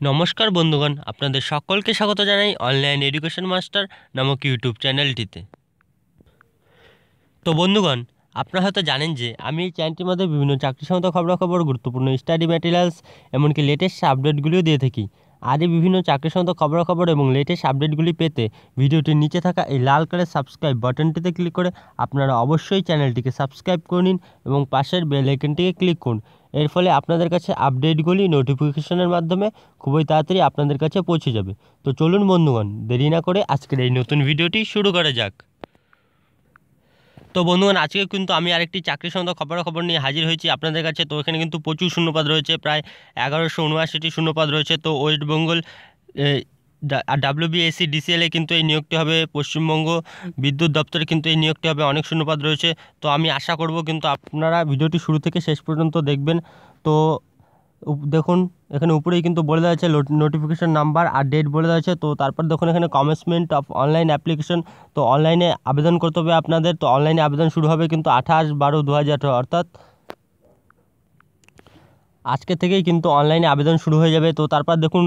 নমস্কার বন্ধুগণ, আপনাদের সকলকে স্বাগত জানাই অনলাইন এডুকেশন মাস্টার নামক ইউটিউব চ্যানেলটিতে। তো বন্ধুগণ, আপনারা হয়তো জানেন যে আমি এই চ্যানেলটির মধ্যে বিভিন্ন চাকরি সংক্রান্ত খবরাখবর, গুরুত্বপূর্ণ স্টাডি ম্যাটেরিয়ালস এমনকি লেটেস্ট আপডেটগুলিও দিয়ে থাকি। আর এই বিভিন্ন চাকরি সংক্রান্ত খবরাখবর এবং লেটেস্ট আপডেটগুলি পেতে ভিডিওটির নিচে থাকা এই লাল কালার সাবস্ক্রাইব বাটনটিতে ক্লিক করে আপনারা অবশ্যই চ্যানেলটিকে সাবস্ক্রাইব করে নিন এবং পাশের বেল আইকনটিকে ক্লিক করুন। এর ফলে আপনাদের কাছে আপডেটগুলি নোটিফিকেশনের মাধ্যমে খুবই তাড়াতাড়ি আপনাদের কাছে পৌঁছে যাবে। তো চলুন বন্ধুগণ, দেরি না করে আজকের এই নতুন ভিডিওটি শুরু করা যাক। তো বন্ধুগণ, আজকে কিন্তু আমি আরেকটি চাকরি সংক্রান্ত খবরাখবর নিয়ে হাজির হয়েছি আপনাদের কাছে। তো এখানে কিন্তু প্রচুর শূন্যপদ রয়েছে, প্রায় এগারোশো উনআশিটি শূন্যপদ রয়েছে। তো ওয়েস্ট বেঙ্গল ডাব্লিউবিএসসি ডিসিএলে কিন্তু এই নিয়োগটি হবে পশ্চিমবঙ্গ বিদ্যুৎ দপ্তরে কিন্তু এই নিয়োগটি হবে অনেক শূন্যপদ রয়েছে। তো আমি আশা করব কিন্তু আপনারা ভিডিওটি শুরু থেকে শেষ পর্যন্ত দেখবেন। তো দেখুন, এখানে উপরেই কিন্তু বলে দেওয়া আছে নোটিফিকেশন নাম্বার আর ডেট বলে দেওয়া আছে। তো তারপর দেখুন, এখানে কমেন্সমেন্ট অফ অনলাইন অ্যাপ্লিকেশন তো অনলাইনে আবেদন করতে হবে আপনাদের। তো অনলাইনে আবেদন শুরু হবে কিন্তু আঠাশ বারো দু অর্থাৎ আজকে থেকেই কিন্তু অনলাইনে আবেদন শুরু হয়ে যাবে। তো তারপর দেখুন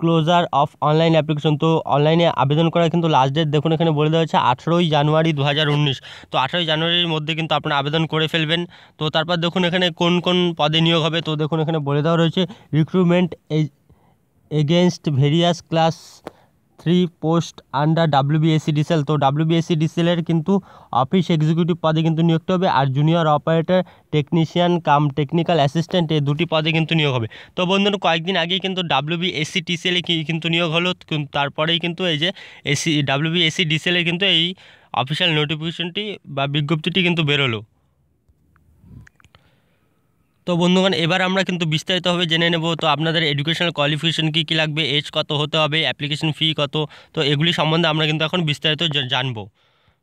ক্লোজার অফ অনলাইন অ্যাপ্লিকেশন তো অনলাইনে আবেদন করার কিন্তু লাস্ট ডেট দেখুন, এখানে বলে দেওয়া হয়েছে আঠেরোই জানুয়ারি দু হাজার উনিশ। তো আঠেরোই জানুয়ারির মধ্যে কিন্তু আপনারা আবেদন করে ফেলবেন। তো তারপর দেখুন এখানে কোন কোন পদে নিয়োগ হবে। তো দেখুন এখানে বলে দেওয়া রয়েছে recruitment against various class three post under WBSEDCL তো ডাব্লিউবিএসসি ডিসেলের কিন্তু অফিস এক্সিকিউটিভ পদে কিন্তু নিয়োগটা হবে আর junior operator technician cum technical assistant এই দুটি পদে কিন্তু নিয়োগ হবে। তো বন্ধুরা, কয়েকদিন আগেই কিন্তু ডাব্লিউবিএসসি টিসিএলে কিন্তু নিয়োগ হলো। তারপরেই কিন্তু এই যে এসি ডাব্লিউবিএসসি ডিসেলের কিন্তু এই অফিসিয়াল নোটিফিকেশনটি বা বিজ্ঞপ্তিটি কিন্তু বেরোলো। তো বন্ধুগণ, এবার আমরা কিন্তু বিস্তারিতভাবে জেনে নেব, তো আপনাদের এডুকেশনাল কোয়ালিফিকেশন কী কী লাগবে এজ কত হতে হবে অ্যাপ্লিকেশন ফি কত, তো এগুলি সম্বন্ধে আমরা কিন্তু এখন বিস্তারিত জানব।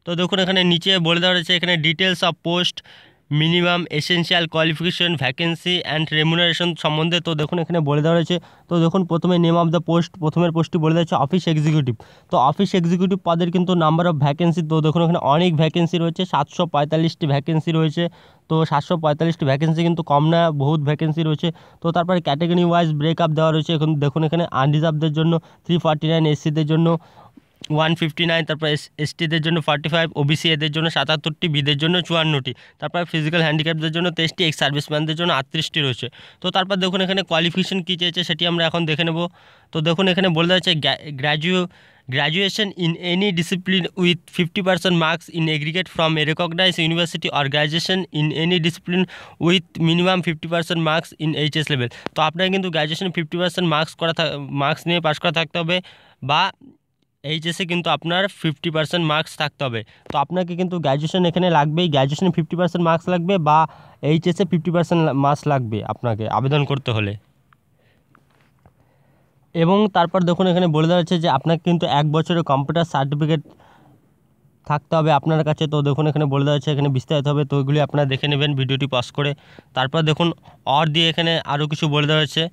তো দেখুন, এখানে নিচে বলে দেওয়া রয়েছে, এখানে details of post minimum essential qualification vacancy and remuneration সম্বন্ধে তো দেখুন এখানে বলে দেওয়া রয়েছে। তো দেখুন প্রথমে নেম অফ দ্য পোস্ট প্রথমের পোস্টটি বলে দেওয়া হচ্ছে অফিস এক্সিকিউটিভ তো অফিস এক্সিকিউটিভ পদের কিন্তু নাম্বার অফ ভ্যাকেন্সি তো দেখুন এখানে অনেক ভ্যাকেন্সি রয়েছে, সাতশো পঁয়তাল্লিশটি ভ্যাকেন্সি রয়েছে। তো সাতশো পঁয়তাল্লিশটি ভ্যাকেন্সি কিন্তু কম না, বহুত ভ্যাকেন্সি রয়েছে। তো তারপরে ক্যাটাগরি ওয়াইজ ব্রেকআপ দেওয়া রয়েছে। এখন দেখুন এখানে আনরিজার্ভদের জন্য থ্রি ফর্টি নাইন এসসিদের জন্য। ওয়ান ফিফটি নাইন তারপর এস এসটিদের জন্য ফর্টি ফাইভ ওবিসি এদের জন্য সাতাত্তরটি বিদের জন্য চুয়ান্নটি, তারপর ফিজিক্যাল হ্যান্ডিক্যাপদের জন্য তেইশটি এক্স সার্ভিসম্যানদের জন্য আটত্রিশটি রয়েছে। তো তারপর দেখুন এখানে কোয়ালিফিকেশন কী চেয়েছে সেটি আমরা এখন দেখে নেব। তো দেখুন এখানে বলে দেওয়া হচ্ছে graduate, graduation in any discipline with fifty percent marks in aggregate from recognise university graduation in any discipline with minimum fifty percent marks in HS level তো আপনাকে কিন্তু গ্র্যাজুয়েশন ফিফটি পার্সেন্ট মার্কস করা মার্কস নিয়ে পাশ করা থাকতে হবে বা এইচএসে কিন্তু আপনার ফিফটি পার্সেন্ট মার্কস থাকতে হবে। তো আপনাকে কিন্তু গ্র্যাজুয়েশন এখানে লাগবেই। গ্র্যাজুয়েশনে ফিফটি পার্সেন্ট মার্কস লাগবে বা এইচএসে ফিফটি পার্সেন্ট মার্কস লাগবে আপনাকে আবেদন করতে হলে। এবং তারপর দেখুন এখানে বলে দেওয়া হচ্ছে যে আপনাকে কিন্তু এক বছরের কম্পিউটার সার্টিফিকেট থাকতে হবে আপনার কাছে। তো দেখুন এখানে বলে দেওয়া হচ্ছে, এখানে বিস্তারিত হবে। তো ওইগুলি আপনারা দেখে নেবেন, ভিডিওটি পাস করে। তারপর দেখুন অর দিয়ে এখানে আরও কিছু বলে দেওয়া হচ্ছে।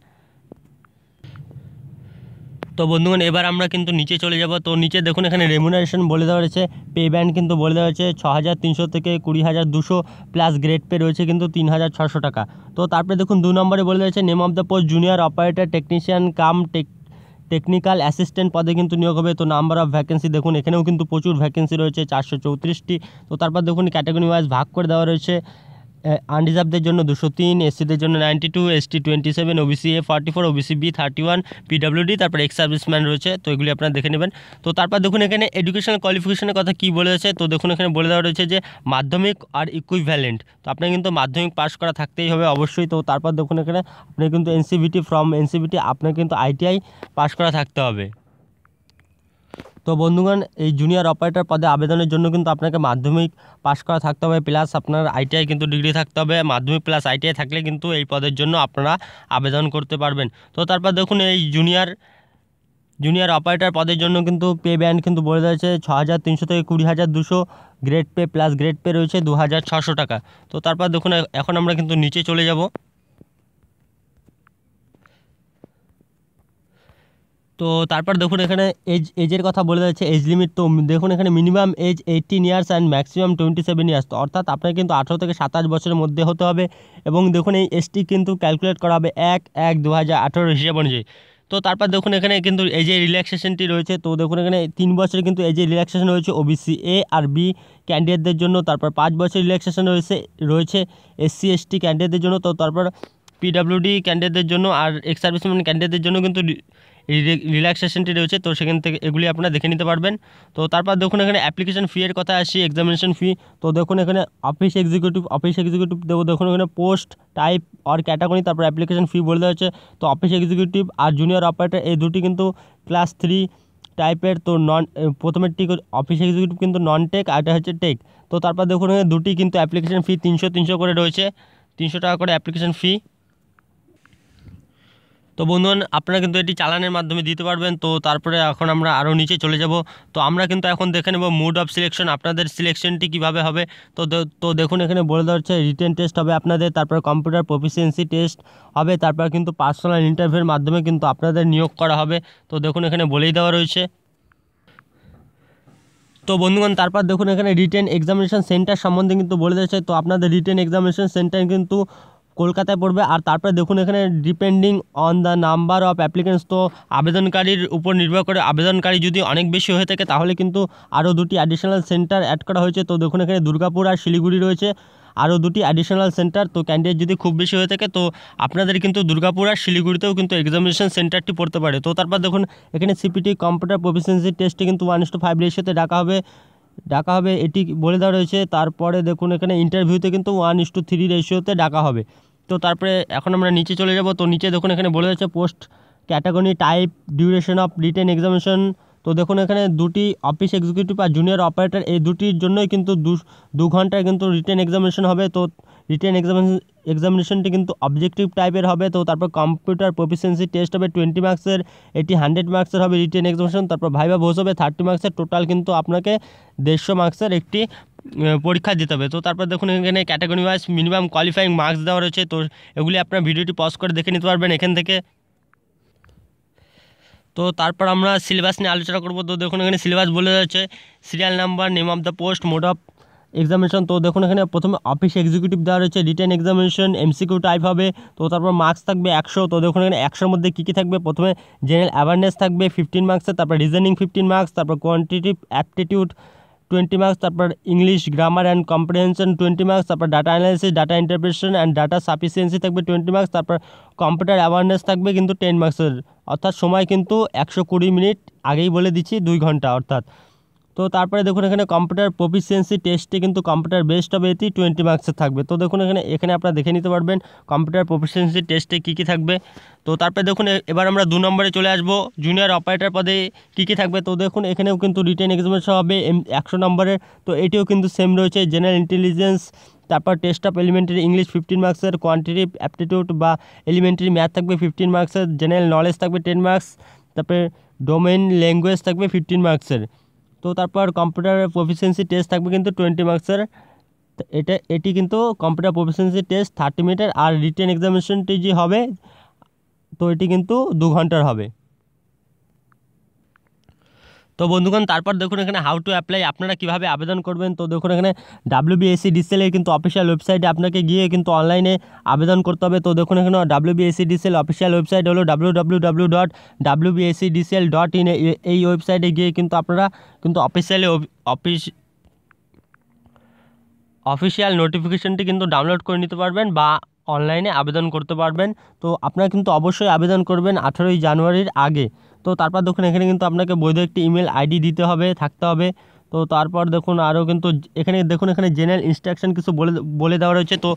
তো বন্ধুগণ, এবার আমরা কিন্তু নিচে চলে যাব। তো নিচে দেখুন, এখানে রেমুনারেশন বলে দেওয়া রয়েছে। পে ব্যান্ড কিন্তু বলে দেওয়া হয়েছে ছ হাজার তিনশো থেকে কুড়ি হাজার দুশো প্লাস গ্রেড পে রয়েছে কিন্তু তিন হাজার ছশো টাকা। তো তারপরে দেখুন, দু নম্বরে বলে দেওয়া হয়েছে name of the post junior operator technician cum tech technical assistant পদে কিন্তু নিয়োগ হবে। তো নাম্বার অফ ভ্যাকেন্সি দেখুন, এখানেও কিন্তু প্রচুর ভ্যাকেন্সি রয়েছে, চারশো চৌত্রিশটি। তো তারপর দেখুন ক্যাটাগরি ওয়াইজ ভাগ করে দেওয়া রয়েছে। আনরিজার্ভদের জন্য দুশো তিন এসসিদের জন্য ninety two ST twenty seven OBC A forty four OBC B thirty one PWD তারপর এক্স সার্ভিসম্যান রয়েছে। তো এগুলি আপনারা দেখে নেবেন। তো তারপর দেখুন এখানে এডুকেশনাল কোয়ালিফিকেশনের কথা কী বলে তো দেখুন এখানে বলে দেওয়া রয়েছে যে মাধ্যমিক আর ইকুইভ্যালেন্ট তো আপনার কিন্তু মাধ্যমিক পাস করা থাকতেই হবে অবশ্যই। তো তারপর দেখুন এখানে আপনি কিন্তু এনসিবিটি ফ্রম এনসিবিটি আপনার কিন্তু আইটিআই পাস করা থাকতে হবে। তো বন্ধুগণ, এই জুনিয়র অপারেটর পদে আবেদনের জন্য কিন্তু আপনাকে মাধ্যমিক পাশ করা থাকতে হবে প্লাস আপনার আইটিআই কিন্তু ডিগ্রি থাকতে হবে। মাধ্যমিক প্লাস আইটিআই থাকলে কিন্তু এই পদের জন্য আপনারা আবেদন করতে পারবেন। তো তারপর দেখুন, এই জুনিয়র জুনিয়র অপারেটর পদের জন্য কিন্তু পে ব্যান্ড কিন্তু বলে দিয়েছে ছ হাজার তিনশো থেকে কুড়ি হাজার দুশো grade pay plus grade pay রয়েছে দু হাজার ছশো টাকা। তো তারপর দেখুন এখন আমরা কিন্তু নিচে চলে যাব। তো তারপর দেখুন এখানে এজ এজের কথা বলে যাচ্ছে এজ লিমিট তো দেখুন এখানে minimum age eighteen years and maximum twenty seven years অর্থাৎ আপনার কিন্তু আঠেরো থেকে সাতাশ বছরের মধ্যে হতে হবে এবং দেখুন এই এসটি কিন্তু ক্যালকুলেট করা হবে এক এক দু হাজার আঠেরো হিসেব অনুযায়ী। তো তারপর দেখুন এখানে কিন্তু এই যে রিল্যাক্সেশনটি রয়েছে, তো দেখুন এখানে তিন বছরের কিন্তু এই যে রিল্যাক্সেশন রয়েছে ওবিসি এ আর বি ক্যান্ডিডেটদের জন্য, তারপর পাঁচ বছর রিল্যাক্সেশন রয়েছে রয়েছে এসসি এসটি ক্যান্ডিডেটদের জন্য, তো তারপর পিডাব্লিউডি ক্যান্ডিডেটদের জন্য আর এক্স সার্ভিসম্যান ক্যান্ডিডেটদের জন্য কিন্তু রিল্যাক্সেশনটি রয়েছে, তো সেখান থেকে এগুলি আপনারা দেখে নিতে পারবেন। তো তারপর দেখুন এখানে অ্যাপ্লিকেশন ফি এর কথা আসি এক্সামিনেশন ফি তো দেখুন এখানে অফিস এক্সিকিউটিভ অফিস এক্সিকিউটিভ দেখো দেখুন এখানে পোস্ট টাইপ আর ক্যাটাগরি তারপর অ্যাপ্লিকেশন ফি বলে দেওয়া হচ্ছে তো অফিস এক্সিকিউটিভ আর জুনিয়র অপারেটর এই দুটি কিন্তু ক্লাস থ্রি টাইপের তো নন প্রথমে টিক অফিস এক্সিকিউটিভ কিন্তু নন টেক আর এটা হচ্ছে টেক তো তারপর দেখুন এখানে দুটি কিন্তু অ্যাপ্লিকেশন ফি তিনশো তিনশো করে রয়েছে। তিনশো টাকা করে অ্যাপ্লিকেশন ফি তো বন্ধুগণ, আপনারা কিন্তু এটি চালানের মাধ্যমে দিতে পারবেন। তো তারপরে এখন আমরা আরও নিচে চলে যাব। তো আমরা কিন্তু এখন দেখে নেব মুড অফ সিলেকশন আপনাদের সিলেকশনটি কীভাবে হবে। তো তো দেখুন এখানে বলে দেওয়া হচ্ছে রিটেন টেস্ট হবে আপনাদের, তারপর কম্পিউটার প্রফিসিয়েন্সি টেস্ট হবে, তারপর কিন্তু পার্সোনাল ইন্টারভিউর মাধ্যমে কিন্তু আপনাদের নিয়োগ করা হবে। তো দেখুন এখানে বলেই দেওয়া রয়েছে। তো বন্ধুগণ, তারপর দেখুন এখানে রিটেন এক্সামিনেশন সেন্টার সম্বন্ধে কিন্তু বলে দিয়েছে তো আপনাদের রিটেন এক্সামিনেশন সেন্টার কিন্তু কলকাতায় পড়বে। আর তারপরে দেখুন এখানে depending on the number of applicants তো আবেদনকারীর উপর নির্ভর করে আবেদনকারী যদি অনেক বেশি হয়ে থাকে, তাহলে কিন্তু আরও দুটি অ্যাডিশনাল সেন্টার অ্যাড করা হয়েছে। তো দেখুন এখানে দুর্গাপুর আর শিলিগুড়ি রয়েছে, আরও দুটি অ্যাডিশনাল সেন্টার তো ক্যান্ডিডেট যদি খুব বেশি হয়ে থাকে, তো আপনাদের কিন্তু দুর্গাপুর আর শিলিগুড়িতেও কিন্তু এক্সামিনেশন সেন্টারটি পড়তে পারে। তো তারপর দেখুন এখানে সিপিটি কম্পিউটার প্রফিসিয়েন্সি টেস্টে কিন্তু ওয়ান টু ফাইভ রেশিওতে ডাকা হবে। ডাকা হবে, এটি বলে দেওয়া রয়েছে। তারপরে দেখুন এখানে ইন্টারভিউতে কিন্তু ওয়ান ইস টু থ্রি রেশিওতে ডাকা হবে। তো তারপরে এখন আমরা নিচে চলে যাব। তো নিচে দেখুন এখানে বলে যাচ্ছে post category type duration of written examination তো দেখুন এখানে দুটি অফিস এক্সিকিউটিভ আর জুনিয়র অপারেটর এই দুটির জন্যই কিন্তু দু ঘন্টায় কিন্তু রিটেন এক্সামিনেশন হবে। তো রিটেন এক্সামিনেশন এক্সামিনেশনটি কিন্তু অবজেক্টিভ টাইপের হবে। তো তারপর কম্পিউটার প্রফিসিয়েন্সি টেস্ট হবে টোয়েন্টি মার্কসের এটি হান্ড্রেড মার্কসের হবে রিটেন এক্সামিনেশন তারপর ভাইবা ভোজ হবে থার্টি মার্কসের টোটাল কিন্তু আপনাকে দেড়শো মার্কসের একটি পরীক্ষা দিতে হবে। তো তারপর দেখুন, এখানে category wise minimum qualifying marks দেওয়া রয়েছে। তো এগুলি আপনার ভিডিওটি পজ করে দেখে নিতে পারবেন এখান থেকে। তো তারপর আমরা সিলেবাস নিয়ে আলোচনা করব। তো দেখুন, এখানে সিলেবাস বলে যাচ্ছে serial number name of the post mode of examination তো দেখুন, এখানে প্রথমে অফিস এক্সিকিউটিভ দেওয়া রয়েছে রিটেন এক্সামিনেশন এমসিকিউ টাইপ হবে। তো তারপর মার্কস থাকবে একশো। তো দেখুন, এখানে একশোর মধ্যে কী কী থাকবে? প্রথমে জেনারেল অ্যাওয়ারনেস থাকবে ফিফটিন মার্কসের তারপর রিজনিং ফিফটিন মার্কস তারপর কোয়ান্টিটিভ অ্যাপটিটিউড টোয়েন্টি মার্কস তারপর English grammar and comprehension twenty marks তারপর data analysis data interpretation and data sufficiency থাকবে টোয়েন্টি মার্কস তারপর কম্পিউটার অ্যাওয়ারনেস থাকবে কিন্তু টেন মার্কসের অর্থাৎ সময় কিন্তু একশো কুড়ি মিনিট আগেই বলে দিচ্ছি, দুই ঘণ্টা, অর্থাৎ তো তারপরে দেখুন এখানে কম্পিউটার প্রফিসিয়েন্সি টেস্টে কিন্তু কম্পিউটার বেস্ট হবে এটি টোয়েন্টি মার্কসের থাকবে। তো দেখুন এখানে এখানে আপনারা দেখে নিতে পারবেন কম্পিউটার প্রফিসিয়েন্সি টেস্টে কী কী থাকবে। তো তারপরে দেখুন এবার আমরা দু নম্বরে চলে আসব জুনিয়র অপারেটর পদে কী কী থাকবে। তো দেখুন এখানেও কিন্তু রিটেন এক্সামিনেশন হবে একশো নম্বরের। তো এটিও কিন্তু সেম রয়েছে জেনারেল ইন্টেলিজেন্স তারপর test of elementary English fifteen মার্কসের কোয়ান্টিটিভ অ্যাপটিটিউড বা এলিমেন্টারি ম্যাথ থাকবে ফিফটিন মার্কসের জেনারেল নলেজ থাকবে টেন মার্কস তারপরে ডোমেন ল্যাঙ্গুয়েজ থাকবে ফিফটিন মার্কসের তো তারপর কম্পিউটার প্রফিসিয়েন্সি টেস্ট থাকবে কিন্তু টোয়েন্টি মার্কসের এটা, এটি কিন্তু কম্পিউটার প্রফিসিয়েন্সি টেস্ট থার্টি মিনিটের আর রিটেন এক্সামিনেশনটি যে হবে, তো এটি কিন্তু দু ঘণ্টার হবে। তো বন্ধুগণ, তারপর দেখুন এখানে হাউ টু অ্যাপ্লাই আপনারা কীভাবে আবেদন করবেন? তো দেখুন এখানে ডাব্লিউবিএসসি ডিসেলের কিন্তু অফিসিয়াল ওয়েবসাইটে আপনাকে গিয়ে কিন্তু অনলাইনে আবেদন করতে হবে। তো দেখুন এখানে ডাব্লিউবিএসসি ডিসেল অফিসিয়াল ওয়েবসাইট হলো W W W dot WBSEDCL dot in এই ওয়েবসাইটে গিয়ে কিন্তু আপনারা কিন্তু অফিসিয়ালি অফিস অফিসিয়াল নোটিফিকেশনটি কিন্তু ডাউনলোড করে নিতে পারবেন বা অনলাইনে আবেদন করতে পারবেন। তো আপনারা কিন্তু অবশ্যই আবেদন করবেন আঠেরোই জানুয়ারির আগে। তো তারপর দেখুন, এখানে কিন্তু আপনাকে বৈধ একটি ইমেল আইডি দিতে হবে, থাকতে হবে। তো তারপর দেখুন, আরও কিন্তু এখানে দেখুন, এখানে জেনারেল ইনস্ট্রাকশন কিছু বলে বলে দেওয়া রয়েছে। তো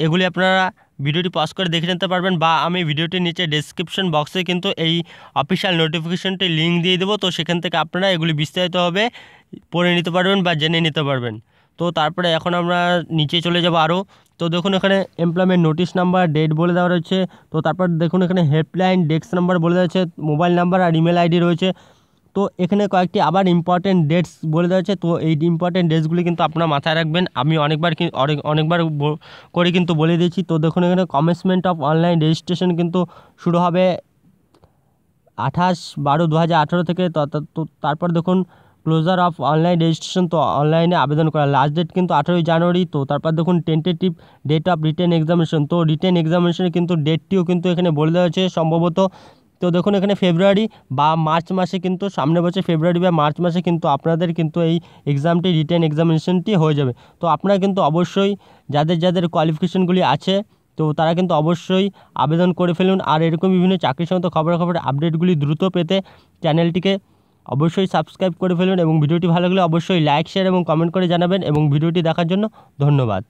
এগুলি আপনারা ভিডিওটি পজ করে দেখে নিতে পারবেন বা আমি ভিডিওটির নিচে ডিসক্রিপশন বক্সে কিন্তু এই অফিসিয়াল নোটিফিকেশনটি লিঙ্ক দিয়ে দেবো। তো সেখান থেকে আপনারা এগুলি বিস্তারিতভাবে পড়ে নিতে পারবেন বা জেনে নিতে পারবেন। তো তারপরে এখন আমরা নিচে চলে যাব আরও। তো দেখুন এখানে এমপ্লয়মেন্ট নোটিশ নাম্বার ডেট বলে দেওয়া রয়েছে। তো তারপর দেখুন এখানে হেল্পলাইন ডেস্ক নাম্বার বলে দেওয়া হচ্ছে মোবাইল নাম্বার আর ইমেল আইডি রয়েছে। তো এখানে কয়েকটি আবার ইম্পর্টেন্ট ডেটস বলে দেওয়া হচ্ছে তো এই ইম্পর্টেন্ট ডেটসগুলি কিন্তু আপনারা মাথায় রাখবেন। আমি অনেকবার অনেক অনেকবার করে কিন্তু বলে দিয়েছি। তো দেখুন এখানে কমেন্সমেন্ট অফ অনলাইন রেজিস্ট্রেশন কিন্তু শুরু হবে আঠাশ বারো দু থেকে। তো তারপর দেখুন ক্লোজার অফ অনলাইন রেজিস্ট্রেশন তো অনলাইনে আবেদন করা। লাস্ট ডেট কিন্তু আঠেরোই জানুয়ারি, তো তারপর দেখুন tentative date of written examination তো রিটেন এক্সামিনেশনের কিন্তু ডেটটিও কিন্তু এখানে বলে দেওয়া হয়েছে সম্ভবত। তো দেখুন এখানে ফেব্রুয়ারি বা মার্চ মাসে কিন্তু সামনে বছর ফেব্রুয়ারি বা মার্চ মাসে কিন্তু আপনাদের কিন্তু এই এক্সামটি রিটেন এক্সামিনেশনটি হয়ে যাবে। তো আপনারা কিন্তু অবশ্যই, যাদের যাদের কোয়ালিফিকেশনগুলি আছে, তো তারা কিন্তু অবশ্যই আবেদন করে ফেলুন। আর এরকম বিভিন্ন চাকরি সংক্রান্ত খবরাখবর আপডেটগুলি দ্রুত পেতে চ্যানেলটিকে অবশ্যই সাবস্ক্রাইব করে ফেলুন এবং ভিডিওটি ভালো লাগলে অবশ্যই লাইক শেয়ার এবং কমেন্ট করে জানাবেন এবং ভিডিওটি দেখার জন্য ধন্যবাদ।